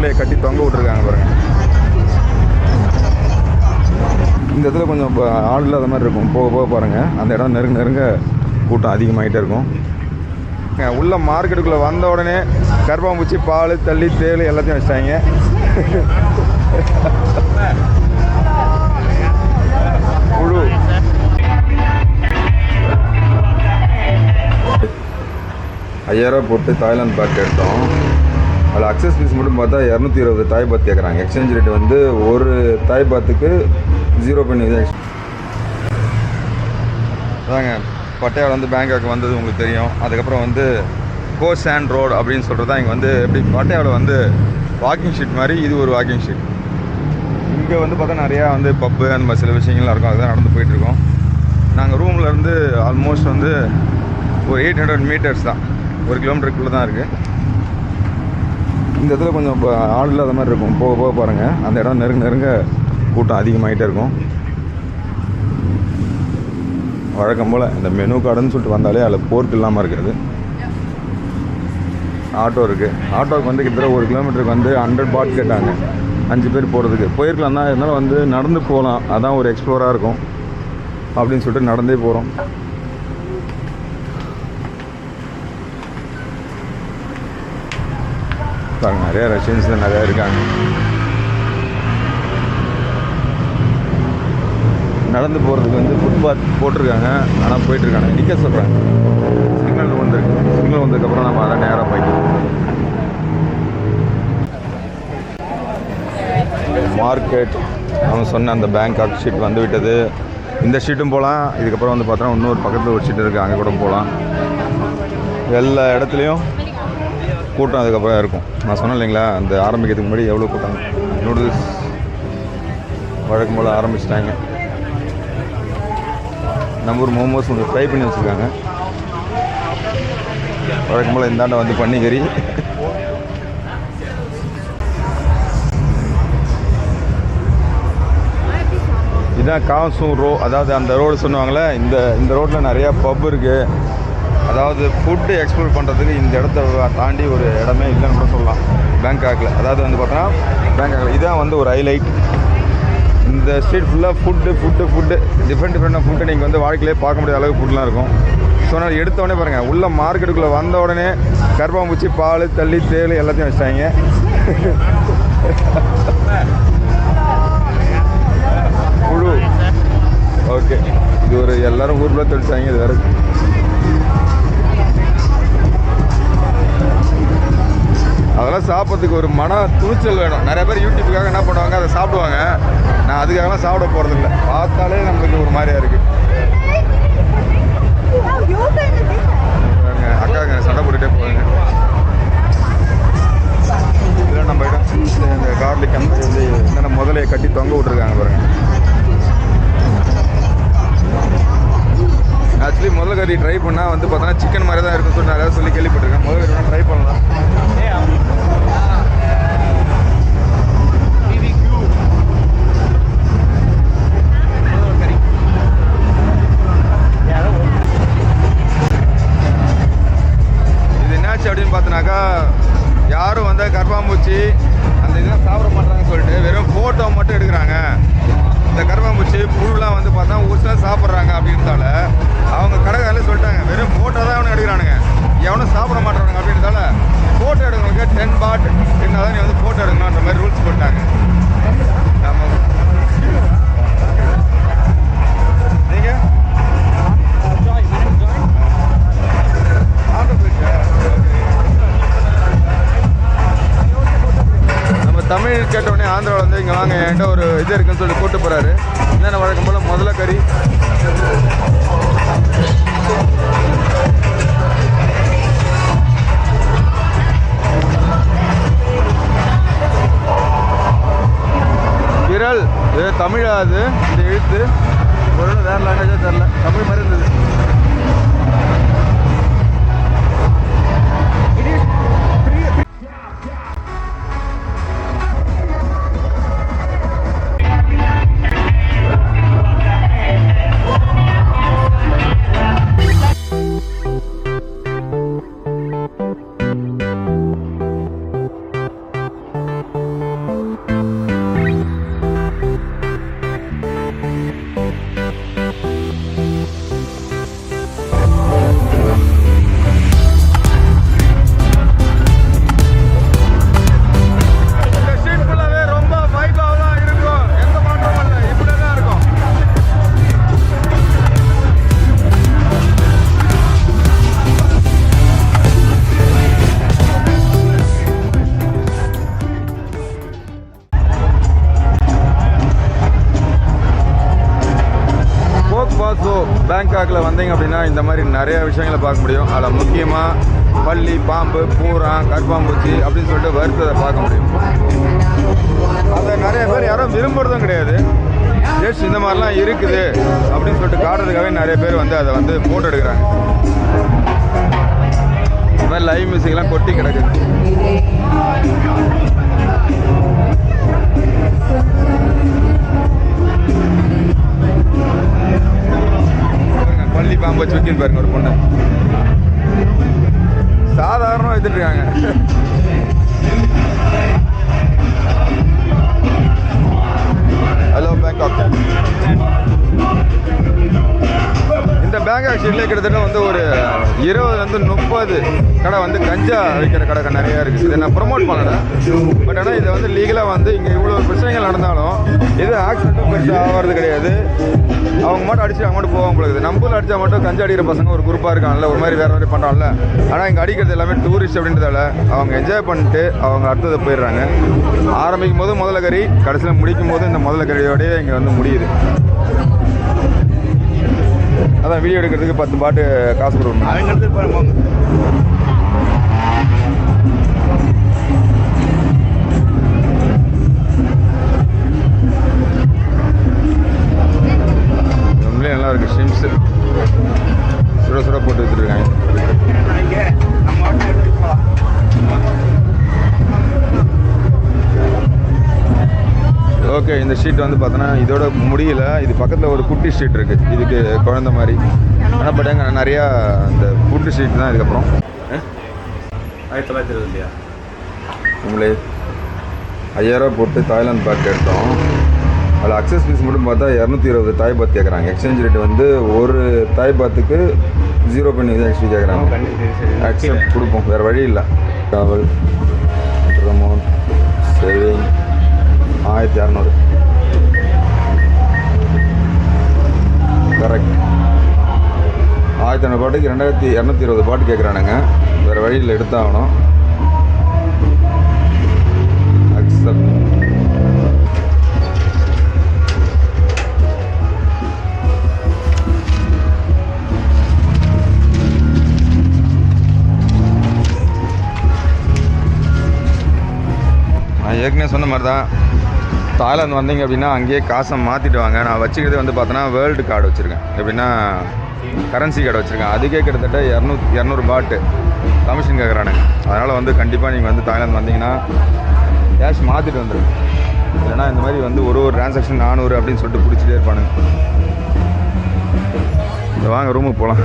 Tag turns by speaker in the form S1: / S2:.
S1: முதலையை கட்டி தொங்க விட்ருக்காங்க பாருங்க. இந்த இடத்துல கொஞ்சம் ஆள் இல்லாத மாதிரி இருக்கும். போக போக பாருங்கள் அந்த இடம் நெருங்க நெருங்க கூட்டம் அதிகமாகிட்டே இருக்கும். உள்ள மார்க்கெட்டுக்குள்ளே வந்த உடனே கர்ப்பாம்பூச்சி பால் தள்ளி தேள் எல்லாத்தையும் வச்சிட்டாங்க. முழு ஐயாயிரம் போட்டு தாய்லாந்து பேக் எடுத்தோம். அதில் அக்சஸ் ஃபீஸ் மட்டும் பார்த்தா இரநூத்தி இருபது தாய் பாத் கேட்குறாங்க. எக்ஸ்சேஞ்ச் ரேட் வந்து ஒரு தாய் பாத்துக்கு ஜீரோ பண்ணி அதாங்க பட்டையாவில் வந்து பேங்காக் வந்தது உங்களுக்கு தெரியும். அதுக்கப்புறம் வந்து கோ சாண்ட் ரோடு அப்படின்னு சொல்கிறது தான் இங்கே வந்து எப்படி பட்டையாவில் வந்து வாக்கிங் ஷீட் மாதிரி இது ஒரு வாக்கிங் ஷீட் இங்கே வந்து பார்த்தா நிறையா வந்து பப்பு அந்த மாதிரி சில விஷயங்கள்லாம் இருக்கும். அதுதான் நடந்து போயிட்டுருக்கோம் நாங்கள் ரூமில் இருந்து ஆல்மோஸ்ட் வந்து ஒரு எயிட் ஹண்ட்ரட் மீட்டர்ஸ் தான். ஒரு கிலோமீட்டருக்குள்ளே தான் இருக்குது இந்த இடத்துல கொஞ்சம் ஆள் இல்லாத மாதிரி இருக்கும். போக போக பாருங்கள் அந்த இடம் நெருங்க நெருங்க கூட்டம் அதிகமாகிட்டே இருக்கும். வழக்கம் போல் இந்த மெனு கார்டுன்னு சொல்லிட்டு வந்தாலே அதில் போர்க் இல்லாமல் இருக்காது ஆட்டோ இருக்குது ஆட்டோவுக்கு வந்து கிட்டத்தட்ட ஒரு கிலோமீட்டருக்கு வந்து ஹண்ட்ரட் பாட் கேட்டாங்க. அஞ்சு பேர் போகிறதுக்கு போயிருக்கலாம். தான் இருந்தாலும் வந்து நடந்து போகலாம். அதான் ஒரு எக்ஸ்ப்ளோராக இருக்கும். அப்படின்னு சொல்லிட்டு நடந்தே போகிறோம் பாருங்க நிறைய ரஷ்யன்ஸ் நிறையா இருக்காங்க. நடந்து போகிறதுக்கு வந்து ஃபுட்பாத் போட்டிருக்காங்க. ஆனால் போயிட்டுருக்காங்க. நிற்க சொல்கிறாங்க சிக்னல் வந்திருக்கு. சிக்னல் வந்ததுக்கப்புறம் நம்ம அதை நேராக போய்க்கலாம். மார்க்கெட் அவன் சொன்ன அந்த பேங்காக் ஷீட் வந்து விட்டது. இந்த ஷீட்டும் போகலாம் இதுக்கப்புறம் வந்து பார்த்தோன்னா இன்னொரு பக்கத்தில் ஒரு ஷீட் இருக்குது அங்கே கூட போகலாம் எல்லா இடத்துலையும் கூட்டம் அதுக்கப்புறம் இருக்கும். நான் சொன்னேன் இல்லைங்களா அந்த ஆரம்பிக்கிறதுக்கு முன்னாடி எவ்வளோ கூட்டம்? நூடுல்ஸ் வழக்கம் போல் ஆரம்பிச்சிட்டாங்க. நம்ம ஊர் மோமோஸ் கொஞ்சம் ஃப்ரை பண்ணி வச்சுருக்காங்க. வழக்கம் போல் இந்தாண்ட வந்து பன்னிக்கறி இதான் காசும் ரோ அதாவது அந்த ரோடு சொன்னாங்களே இந்த இந்த ரோட்டில் நிறையா பப் இருக்குது அதாவது ஃபுட்டு எக்ஸ்ப்ளோர் பண்ணுறதுக்கு இந்த இடத்த தாண்டி ஒரு இடமே இல்லைன்னு கூட சொல்லலாம். பேங்காக்கில் அதாவது வந்து பார்த்தோன்னா பேங்காக்கில் இதுதான் வந்து ஒரு ஹைலைட் இந்த ஸ்ட்ரீட் ஃபுல்லாக ஃபுட்டு ஃபுட்டு ஃபுட்டு டிஃப்ரெண்ட் டிஃப்ரெண்டாக ஃபுட்டு நீங்கள் வந்து வாழ்க்கையிலே பார்க்க முடியாத அளவுக்கு ஃபுட்லாம் இருக்கும். ஸோ நான் எடுத்த உடனே பாருங்கள் உள்ள மார்க்கெட்டுக்குள்ளே வந்த உடனே கருப்பாம்பூச்சி பால் தள்ளி தேள் எல்லாத்தையும் வச்சிட்டாங்க. புழு. ஓகே இது ஒரு எல்லாரும் ஊரில் தெளிச்சாங்க இது வேறு. அதெல்லாம் சாப்பிட்றதுக்கு ஒரு மன துணிச்சல் வேணும். நிறைய பேர் யூடியூப்புக்காக என்ன பண்ணுவாங்க? அதை சாப்பிடுவாங்க. நான் அதுக்காகலாம் சாப்பிட போகிறதில்ல பார்த்தாலே நம்மளுக்கு ஒரு மாதிரியாக இருக்குது பாருங்க, அக்காங்க சண்டை போட்டுகிட்டே போவாங்க. இதெல்லாம் நம்ம இடம். இந்த- கார்லிக் அந்த வந்து என்னென்ன முதலையை கட்டி தொங்க விட்டுருக்காங்க பாருங்க. ஆக்சுவலி முதல் கறி ட்ரை பண்ணால் வந்து பார்த்தோன்னா சிக்கன் மாதிரி தான் இருக்குன்னு சொல்லி சொல்லி கேள்விப்பட்டிருக்கேன். முதல் கறி ட்ரை பண்ணலாம். நம்ம ஆந்திராவில் வந்து இங்கே வாங்க என்கிட்ட ஒரு இது இருக்குன்னு சொல்லி கூட்டு போகிறாரு என்னென்ன வழக்கம் போல் முதல்ல கறி. விரல் இது தமிழா அது? பேங்காக்கில் வந்தீங்க அப்படின்னா இந்த மாதிரி நிறைய விஷயங்களை பார்க்க முடியும். அதில் முக்கியமாக பள்ளி பாம்பு பூரா கற்பாம்பூச்சி அப்படின்னு சொல்லிட்டு வருத்ததை பார்க்க முடியும். அதை நிறைய பேர் யாரும் விரும்புகிறதும் கிடையாது. ஜஸ்ட் இந்த மாதிரிலாம் இருக்குது அப்படின்னு சொல்லிட்டு காட்டுறதுக்காகவே நிறைய பேர் வந்து அதை வந்து ஃபோட்டோ எடுக்கிறாங்க. இந்த மாதிரி லைவ் மியூசிக்லாம் கொட்டி கிடக்குது. பாம்பு வச்சு வைக்கிது பாருங்க ஒரு பொண்ணு. சாதாரணமாக எடுத்துட்டு இருக்காங்க. ஹலோ பேங்காக் இந்த கிட்டத்தட்ட வந்து ஒரு இருபதுலேருந்து முப்பது கடை வந்து கஞ்சா விற்கிற கடை நிறைய இருக்குது. இதை நான் ப்ரொமோட் பண்ணலை. பட் ஆனால் இதை வந்து லீகலாக வந்து இங்கே இவ்வளோ பிரச்சனைகள் நடந்தாலும் இது ஆக்சிடென்ட்டும் பெருசாக ஆகிறது கிடையாது. அவங்க மட்டும் அடிச்சு அவங்க மட்டும் போவாங்க பொழுது நம்மள அடிச்சா மட்டும் கஞ்சா அடிக்கிற பசங்க ஒரு குரூப்பாக இருக்காங்கல்ல ஒரு மாதிரி வேறு மாதிரி பண்ணுறாங்கல்ல ஆனால் இங்கே அடிக்கிறது எல்லாமே டூரிஸ்ட் அப்படின்றதால அவங்க என்ஜாய் பண்ணிட்டு அவங்க அடுத்தது போயிடுறாங்க. ஆரம்பிக்கும் போது முதல்ல கறி கடைசியில் முடிக்கும் போது இந்த முதல்ல கறியோடய இங்கே வந்து முடியுது. அதான் வீடியோ எடுக்கிறதுக்கு பத்து பாட்டு காசு கொடுக்கணும்.
S2: அவங்க எடுத்து போங்க
S1: உண்மையிலே நல்லா இருக்கு ஷிம்ஸ் சுட சுட போட்டு வச்சுருக்காங்க. இந்த ஷீட் வந்து பார்த்தோன்னா இதோட முடியல. இது பக்கத்தில் ஒரு குட்டி ஷீட் இருக்குது இதுக்கு குழந்த மாதிரி. ஆனால் பட் அங்கே நிறையா இந்த ஃபுட்டு ஷீட் தான் இதுக்கப்புறம்.
S2: ஆயிரத்தி தொள்ளாயிரத்தி இருபது இல்லையா?
S1: நம்மளே ஐயாயிரம் போட்டு தாய்லாந்து பேக் எடுத்தோம். அதில் அக்சஸ் ஃபீஸ் மட்டும் பார்த்தா இரநூத்தி இருபது தாய் பாத் கேட்குறாங்க எக்ஸ்சேஞ்ச் ரேட் வந்து ஒரு தாய் பாத்துக்கு ஜீரோ பண்ணி தான் எக்ஸ்ட்ரா கேட்குறாங்க அக்செப்ட் கொடுப்போம். வேறு வழி இல்லை. ட்ராவல் அமௌண்ட் சேவிங் ஆயிரத்தி இரநூறு கரெக்ட் ஆயிரத்தி ஐநூறு பாட்டுக்கு ரெண்டாயிரத்தி இரநூத்தி இருபது பாட்டு கேட்குறானுங்க வேறு வழியில் எடுத்தாகணும். அக்செப்ட் நான் ஏற்கனவே சொன்ன மாதிரி தான் தாய்லாந்து வந்தீங்க அப்படின்னா அங்கேயே காசை மாற்றிட்டு வாங்க. நான் வச்சுக்கிறது வந்து பார்த்தோன்னா வேர்ல்டு கார்டு வச்சுருக்கேன். எப்படின்னா கரன்சி கார்டு வச்சுருக்கேன். அதுக்கே கிட்டத்தட்ட இரநூ இரநூறு பாட்டு கமிஷன் கேட்குறானுங்க அதனால் வந்து கண்டிப்பாக நீங்கள் வந்து தாய்லாந்து வந்தீங்கன்னா கேஷ் மாற்றிட்டு வந்துடுங்க இல்லைன்னா இந்த மாதிரி வந்து ஒரு ஒரு டிரான்சாக்ஷன் நானூறு அப்படின்னு சொல்லிட்டு பிடிச்சிட்டே இருப்பானுங்க. வாங்க ரூமுக்கு போகலாம்